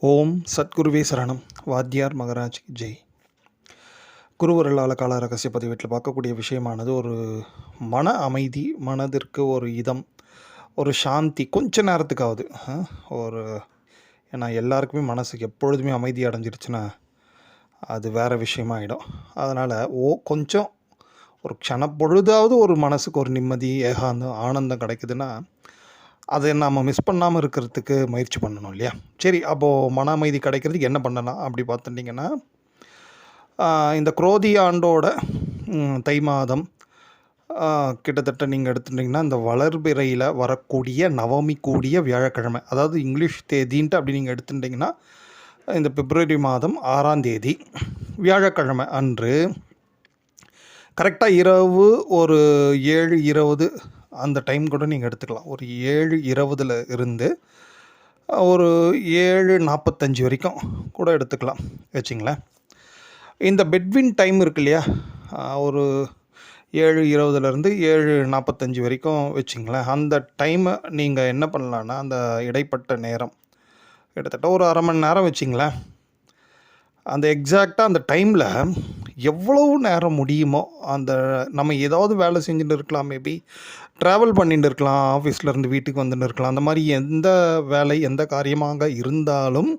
ஓம் சத்குருவே சரணம். வாத்தியார் மகராஜ் ஜெய். குருவருளால கால ரகசிய பதிவேட்டில் பார்க்கக்கூடிய விஷயமானது ஒரு மன அமைதி மனதிற்கு ஒரு இதம் ஒரு சாந்தி கொஞ்ச நேரத்துக்காவது ஒரு ஏன்னா எல்லாருக்குமே மனசுக்கு எப்பொழுதுமே அமைதி அடைஞ்சிருச்சுன்னா அது வேறு விஷயமாயிடும். அதனால் ஓ கொஞ்சம் ஒரு க்ஷணப்பொழுதாவது ஒரு மனசுக்கு ஒரு நிம்மதி ஏகாந்தம் ஆனந்தம் கிடைக்குதுன்னா அதை நாம் மிஸ் பண்ணாமல் இருக்கிறதுக்கு முயற்சி பண்ணணும் இல்லையா? சரி அப்போது மன அமைதி கிடைக்கிறதுக்கு என்ன பண்ணலாம் அப்படி பார்த்துட்டிங்கன்னா இந்த குரோதி ஆண்டோட தை மாதம் கிட்டத்தட்ட நீங்கள் எடுத்துட்டிங்கன்னா இந்த வளர்பிறையில் வரக்கூடிய நவமி கூடிய வியாழக்கிழமை அதாவது இங்கிலீஷ் தேதின்ட்டு அப்படி நீங்கள் எடுத்துட்டிங்கன்னா இந்த பிப்ரவரி மாதம் ஆறாம் தேதி வியாழக்கிழமை அன்று கரெக்டாக இரவு ஒரு ஏழு இருபது அந்த டைம் கூட நீங்கள் எடுத்துக்கலாம். ஒரு ஏழு இருபதுல இருந்து ஒரு ஏழு நாற்பத்தஞ்சு வரைக்கும் கூட எடுத்துக்கலாம். வச்சிங்களேன். இந்த பெட்வின் டைம் இருக்கு இல்லையா? ஒரு ஏழு இருபதுலேருந்து ஏழு நாற்பத்தஞ்சு வரைக்கும் வச்சிங்களேன். அந்த டைமை நீங்கள் என்ன பண்ணலான்னா அந்த இடைப்பட்ட நேரம் கிட்டத்தட்ட ஒரு அரை மணி நேரம் வச்சிங்களேன். அந்த எக்ஸாக்டாக அந்த டைமில் எவ்வளவு நேரம் முடியுமோ அந்த நம்ம ஏதாவது வேலை செஞ்சுட்டு இருக்கலாம் மேபி ட்ராவல் பண்ணிட்டு இருக்கலாம் ஆஃபீஸ்லேருந்து வீட்டுக்கு வந்துட்டு இருக்கலாம் அந்த மாதிரி எந்த வேலை எந்த காரியமாக இருந்தாலும்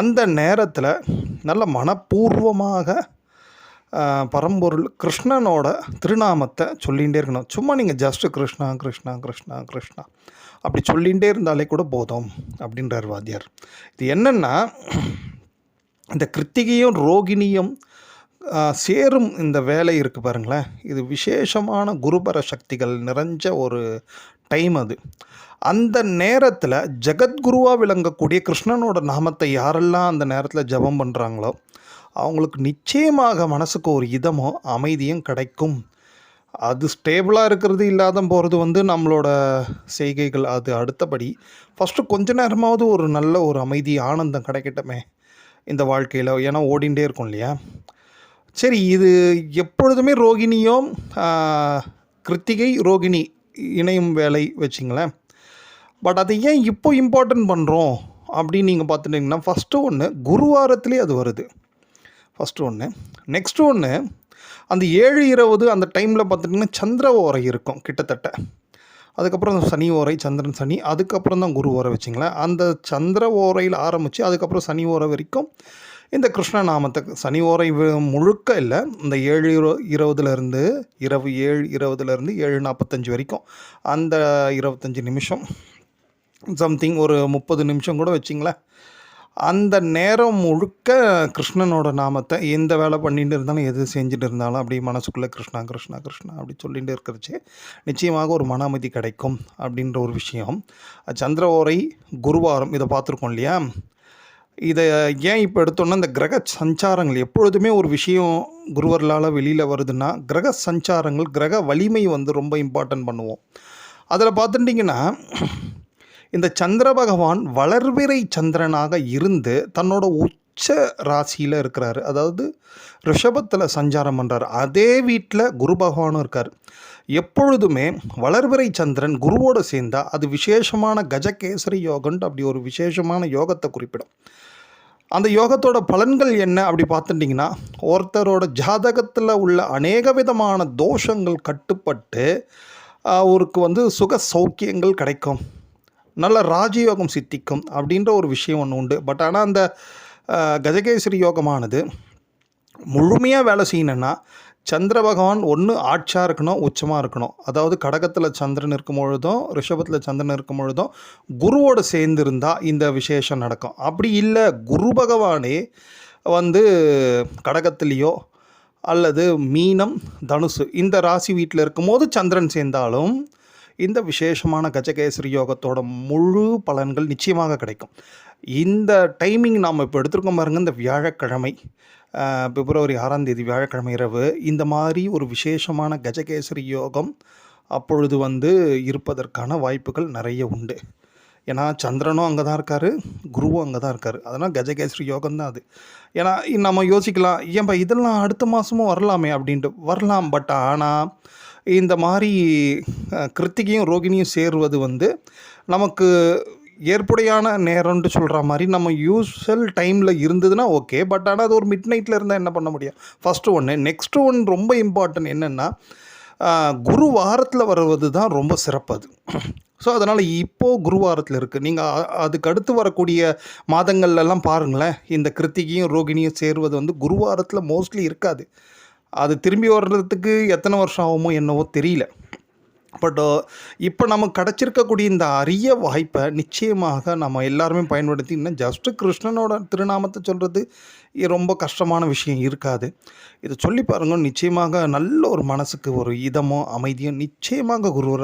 அந்த நேரத்தில் நல்ல மனப்பூர்வமாக பரம்பொருள் கிருஷ்ணனோட திருநாமத்தை சொல்லிகிட்டே இருக்கணும். சும்மா நீங்கள் ஜஸ்ட்டு கிருஷ்ணா கிருஷ்ணா கிருஷ்ணா கிருஷ்ணா. அப்படி சொல்லிகிட்டே இருந்தாலே கூட போதும் அப்படின்றார் வாத்தியார். இது என்னென்னா இந்த கிருத்திகையும் ரோகிணியும் சேரும் இந்த வேலை இருக்குது பாருங்களேன். இது விசேஷமான குருபர சக்திகள் நிறைஞ்ச ஒரு டைம் அது. அந்த நேரத்தில் ஜெகத்குருவாக விளங்கக்கூடிய கிருஷ்ணனோட நாமத்தை யாரெல்லாம் அந்த நேரத்தில் ஜெபம் பண்ணுறாங்களோ அவங்களுக்கு நிச்சயமாக மனசுக்கு ஒரு இதமோ அமைதியும் கிடைக்கும். அது ஸ்டேபிளாக இருக்கிறது இல்லாத போகிறது வந்து நம்மளோட செய்கைகள். அது அடுத்தபடி ஃபஸ்ட்டு கொஞ்ச நேரமாவது ஒரு நல்ல ஒரு அமைதி ஆனந்தம் கிடைக்கட்டுமே. இந்த வாழ்க்கையில் ஏன்னா ஓடிண்டே இருக்கும் இல்லையா? சரி இது எப்பொழுதுமே ரோகிணியும் கிருத்திகை ரோகிணி இணையும் வேலை வச்சிங்களேன். பட் அதை ஏன் இப்போ இம்பார்ட்டன்ட் பண்ணுறோம் அப்படின்னு நீங்கள் பார்த்துட்டிங்கன்னா ஃபஸ்ட்டு ஒன்று குருவாரத்துலேயே அது வருது. ஃபஸ்ட்டு ஒன்று நெக்ஸ்ட்டு ஒன்று அந்த ஏழு இருபது அந்த டைமில் பார்த்துட்டிங்கன்னா சந்திர ஓரை இருக்கும் கிட்டத்தட்ட. அதுக்கப்புறம் சனி ஓரை சந்திரன் சனி அதுக்கப்புறம் தான் குரு ஓரை வச்சிங்களேன். அந்த சந்திர ஓரையில் ஆரம்பித்து அதுக்கப்புறம் சனி ஓரை வரைக்கும் இந்த கிருஷ்ண நாமத்தை சனி ஓரை முழுக்க இல்லை இந்த ஏழு இரு இருபதுலேருந்து இரவு ஏழு இருபதுலேருந்து ஏழு நாற்பத்தஞ்சு வரைக்கும் அந்த இருபத்தஞ்சி நிமிஷம் சம்திங் ஒரு முப்பது நிமிஷம் கூட வச்சிங்களேன். அந்த நேரம் முழுக்க கிருஷ்ணனோட நாமத்தை எந்த வேலை பண்ணிட்டு இருந்தாலும் எது செஞ்சுட்டு இருந்தாலும் அப்படி மனசுக்குள்ளே கிருஷ்ணா கிருஷ்ணா கிருஷ்ணா அப்படி சொல்லிகிட்டு இருக்கிறச்சு. நிச்சயமாக ஒரு மன அமைதி கிடைக்கும் அப்படின்ற ஒரு விஷயம். சந்திர ஓரை குருவாரம் இதை பார்த்துருக்கோம் இல்லையா? இதை ஏன் இப்போ எடுத்தோன்னா இந்த கிரக சஞ்சாரங்கள் எப்பொழுதுமே ஒரு விஷயம் குருவர்களால் வெளியில் வருதுன்னா கிரக சஞ்சாரங்கள் கிரக வலிமை வந்து ரொம்ப இம்பார்ட்டன்ட் பண்ணுவோம். அதில் பார்த்துட்டிங்கன்னா இந்த சந்திர பகவான் வளர்விரை சந்திரனாக இருந்து தன்னோட உச்ச ராசியில் இருக்கிறாரு. அதாவது ரிஷபத்தில் சஞ்சாரம் பண்ணுறார் அதே வீட்டில் குரு பகவானும் இருக்கார். எப்பொழுதுமே வளர்விரை சந்திரன் குருவோடு சேர்ந்தா அது விசேஷமான கஜகேசரி யோகன்ட்டு அப்படி ஒரு விசேஷமான யோகத்தை குறிப்பிடும். அந்த யோகத்தோட பலன்கள் என்ன அப்படி பார்த்துட்டிங்கன்னா ஒருத்தரோட ஜாதகத்தில் உள்ள அநேக விதமான தோஷங்கள் கட்டுப்பட்டு அவருக்கு வந்து சுக சௌக்கியங்கள் கிடைக்கும். நல்ல ராஜயோகம் சித்திக்கும் அப்படின்ற ஒரு விஷயம் ஒன்று உண்டு. பட் ஆனால் அந்த கஜகேசரி யோகமானது முழுமையாக வேலை செய்யணுன்னா சந்திர பகவான் ஒன்று ஆட்சியாக இருக்கணும் உச்சமாக இருக்கணும். அதாவது கடகத்தில் சந்திரன் இருக்கும் பொழுதும் ரிஷபத்தில் சந்திரன் இருக்கும் பொழுதும் குருவோடு சேர்ந்து இருந்தால் இந்த விசேஷம் நடக்கும். அப்படி இல்லை குரு பகவானே வந்து கடகத்திலேயோ அல்லது மீனம் தனுசு இந்த ராசி வீட்டில் இருக்கும்போது சந்திரன் சேர்ந்தாலும் இந்த விசேஷமான கஜகேசரி யோகத்தோட முழு பலன்கள் நிச்சயமாக கிடைக்கும். இந்த டைமிங் நாம் இப்போ எடுத்துருக்கோம் பாருங்கள் இந்த வியாழக்கிழமை பிப்ரவரி ஆறாம் தேதி வியாழக்கிழமை இரவு இந்த மாதிரி ஒரு விசேஷமான கஜகேசரி யோகம் அப்பொழுது வந்து இருப்பதற்கான வாய்ப்புகள் நிறைய உண்டு. ஏன்னா சந்திரனும் அங்கே தான் இருக்கார் குருவும் அங்கே தான் இருக்கார். அதனால் கஜகேசரி யோகம் தான் அது. ஏன்னா நம்ம யோசிக்கலாம் ஏன்பா இதெல்லாம் அடுத்த மாதமும் வரலாமே அப்படின்ட்டு. வரலாம் பட் ஆனால் இந்த மாதிரி கிருத்திகையும் ரோகிணியும் சேருவது வந்து நமக்கு ஏற்புடையான நேரம்னு சொல்கிற மாதிரி நம்ம யூஸ்வல் டைமில் இருந்ததுன்னா ஓகே. பட் ஆனால் அது ஒரு மிட் நைட்டில் இருந்தால் என்ன பண்ண முடியும்? ஃபஸ்ட்டு ஒன்று நெக்ஸ்ட்டு ஒன் ரொம்ப இம்பார்ட்டன்ட் என்னென்னா குரு வாரத்தில் வருவது தான் ரொம்ப சிறப்பு அது. ஸோ அதனால் இப்போது குருவாரத்தில் இருக்குது நீங்கள் அதுக்கு அடுத்து வரக்கூடிய மாதங்கள்லாம் பாருங்களேன். இந்த கிருத்திகையும் ரோகிணியும் சேருவது வந்து குருவாரத்தில் மோஸ்ட்லி இருக்காது. அது திரும்பி வர்றதுக்கு எத்தனை வருஷம் ஆகுமோ என்னவோ தெரியல. பட் uh, இப்போ நமக்கு கிடச்சிருக்கக்கூடிய இந்த அரிய வாய்ப்பை நிச்சயமாக நம்ம எல்லாருமே பயன்படுத்தி இன்னும் ஜஸ்ட்டு கிருஷ்ணனோட திருநாமத்தை சொல்கிறது ரொம்ப கஷ்டமான விஷயம் இருக்காது. இதை சொல்லி பாருங்கள் நிச்சயமாக நல்ல ஒரு மனசுக்கு ஒரு இதமோ அமைதியும் நிச்சயமாக குருவர்